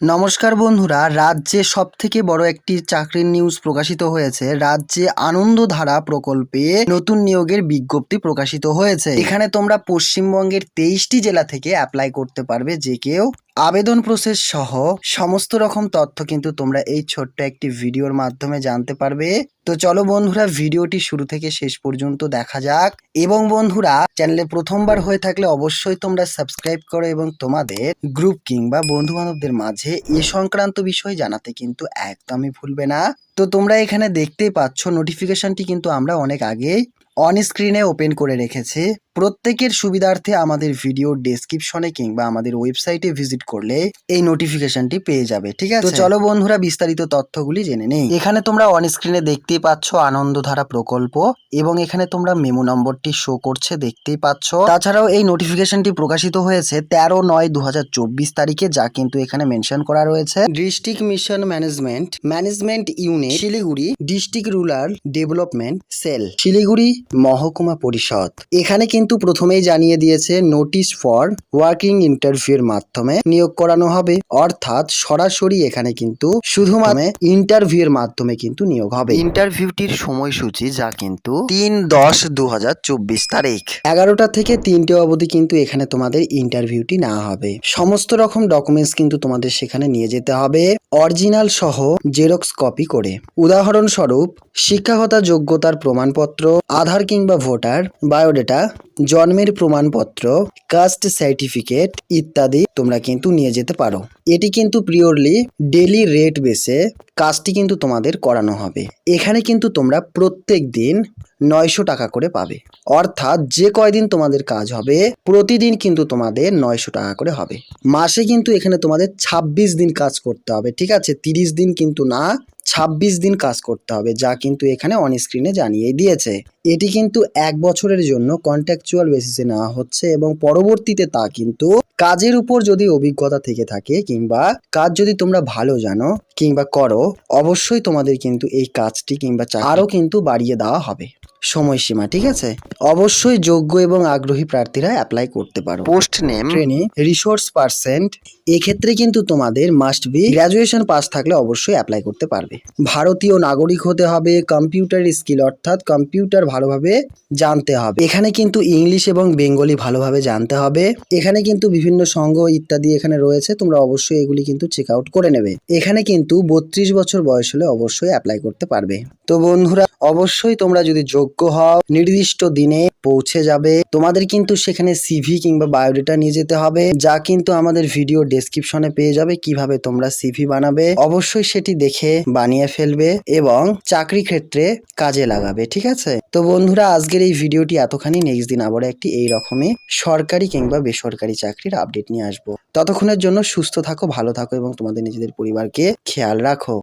নমস্কার বন্ধুরা, রাজ্যে সবথেকে বড় একটি চাকরির নিউজ প্রকাশিত হয়েছে। রাজ্যে আনন্দধারা প্রকল্পে নতুন নিয়োগের বিজ্ঞপ্তি প্রকাশিত হয়েছে। এখানে তোমরা পশ্চিমবঙ্গের তেইশটি জেলা থেকে অ্যাপ্লাই করতে পারবে, যে কেউ আবেদন প্রসেস সহ সমস্ত রকম তথ্য কিন্তু তোমরা এই ছোট্ট একটি ভিডিওর মাধ্যমে জানতে পারবে। তো চলো বন্ধুরা, ভিডিওটি শুরু থেকে শেষ পর্যন্ত দেখা যাক। এবং বন্ধুরা, চ্যানেলে প্রথমবার হয়ে থাকলে অবশ্যই তোমরা সাবস্ক্রাইব করো এবং তোমাদের গ্রুপ কিংবা বন্ধু বান্ধবদের মাঝে এ সংক্রান্ত বিষয় জানাতে কিন্তু একদমই ভুলবে না। তো তোমরা এখানে দেখতেই পাচ্ছ নোটিফিকেশনটি কিন্তু আমরা অনেক আগে অন স্ক্রিনে ওপেন করে রেখেছি। প্রত্যেকের সুবিধার্থে আমাদের ভিডিও ডেসক্রিপশনে কিংবা আমাদের ওয়েবসাইটে ভিজিট করলে এই নোটিফিকেশনটি পেয়ে যাবে ঠিক আছে? তো চলো বন্ধুরা বিস্তারিত তথ্যগুলি জেনে নেই। এখানে তোমরা অন স্ক্রিনে দেখতেই পাচ্ছ আনন্দধারা প্রকল্প এবং এখানে তোমরা মেমো নম্বরটি শো করছে দেখতেই পাচ্ছ। তাছাড়াও এই নোটিফিকেশনটি প্রকাশিত হয়েছে তেরো নয় দু তারিখে যা কিন্তু এখানে মেনশন করা রয়েছে। District mission management management unit Siliguri district rural development cell Siliguri মহকুমা পরিষদ। এখানে কিন্তু প্রথমেই জানিয়ে দিয়েছে নোটিশ ফর ওয়ার্কিং ইন্টারভিউর মাধ্যমে নিয়োগ করানো হবে। অর্থাৎ সরাসরি এখানে কিন্তু শুধুমাত্র ইন্টারভিউর মাধ্যমে কিন্তু নিয়োগ হবে। ইন্টারভিউটির সময়সূচি যা কিন্তু তিন দশ দু তারিখ। এগারোটা থেকে তিনটে অবধি কিন্তু এখানে তোমাদের ইন্টারভিউটি না হবে। সমস্ত রকম ডকুমেন্টস কিন্তু তোমাদের সেখানে নিয়ে যেতে হবে। অরিজিনাল সহ জেরক্স কপি করে। উদাহরণস্বরূপ শিক্ষাগত যোগ্যতার প্রমাণপত্র আধার কিংবা ভোটার বায়োডেটা জন্মের প্রমাণপত্র কাস্ট সার্টিফিকেট ইত্যাদি তোমরা কিন্তু নিয়ে যেতে পারো। এটি কিন্তু পিওরলি ডেলি রেট বেসে কাজটি কিন্তু তোমাদের করানো হবে। এখানে কিন্তু তোমরা প্রত্যেক দিন নয়শো টাকা করে পাবে। অর্থাৎ যে কয়দিন তোমাদের কাজ হবে, প্রতিদিন কিন্তু তোমাদের নয়শো টাকা করে হবে। মাসে কিন্তু এখানে তোমাদের ছাব্বিশ দিন কাজ করতে হবে, ঠিক আছে? তিরিশ দিন কিন্তু না ছাব্বিশ দিন কাজ করতে হবে, যা কিন্তু এখানে অন স্ক্রিনে জানিয়ে দিয়েছে। এটি কিন্তু এক বছরের জন্য কন্ট্রাকচুয়াল বেসিসে নেওয়া হচ্ছে এবং পরবর্তীতে তা কিন্তু কাজের উপর যদি অভিজ্ঞতা থেকে থাকে কিংবা কাজ যদি তোমরা ভালো জানো কিংবা করো, অবশ্যই তোমাদের কিন্তু এই কাজটি কিংবা চা- আরও কিন্তু বাড়িয়ে দেওয়া হবে। সময়সীমা ঠিক আছে? অবশ্যই যোগ্য এবং আগ্রহী প্রার্থীরা অ্যাপ্লাই করতে পারো। পোস্ট নেম ট্রেনে রিসোর্স পার্সেন্ট এক্ষেত্রে কিন্তু তোমাদের মাস্ট বি গ্র্যাজুয়েশন পাস থাকলে অবশ্যই অ্যাপ্লাই করতে পারবে। ভারতীয় নাগরিক হতে হবে কম্পিউটার স্কিল অর্থাৎ কম্পিউটার ভালোভাবে জানতে হবে। এখানে কিন্তু ইংলিশ এবং বেঙ্গলি ভালোভাবে জানতে হবে। এখানে কিন্তু বিভিন্ন সংঘ ইত্যাদি এখানে রয়েছে তোমরা অবশ্যই এগুলি কিন্তু চেক আউট করে নেবে। এখানে কিন্তু বত্রিশ বছর বয়স হলে অবশ্যই অ্যাপ্লাই করতে পারবে। তো বন্ধুরা অবশ্যই তোমরা যদি যোগ্য হও। নির্দিষ্ট দিনে পৌঁছে যাবে। তোমাদের কিন্তু সেখানে সিভি কিংবা বায়োডেটা নিয়ে যেতে হবে, যা কিন্তু আমাদের ভিডিও ডেসক্রিপশনে পেয়ে যাবে কীভাবে তোমরা সিভি বানাবে। অবশ্যই সেটি দেখে বানিয়ে ফেলবে এবং চাকরি ক্ষেত্রে কাজে লাগাবে, ঠিক আছে? তো বন্ধুরা, আজকের এই ভিডিওটি এতখানি। নেক্সট দিন আবার একটি এই রকমই সরকারি কিংবা বেসরকারি চাকরির আপডেট নিয়ে আসব। ততক্ষণের জন্য সুস্থ থাকো, ভালো থাকো এবং তোমাদের নিজেদের পরিবারকে খেয়াল রাখো।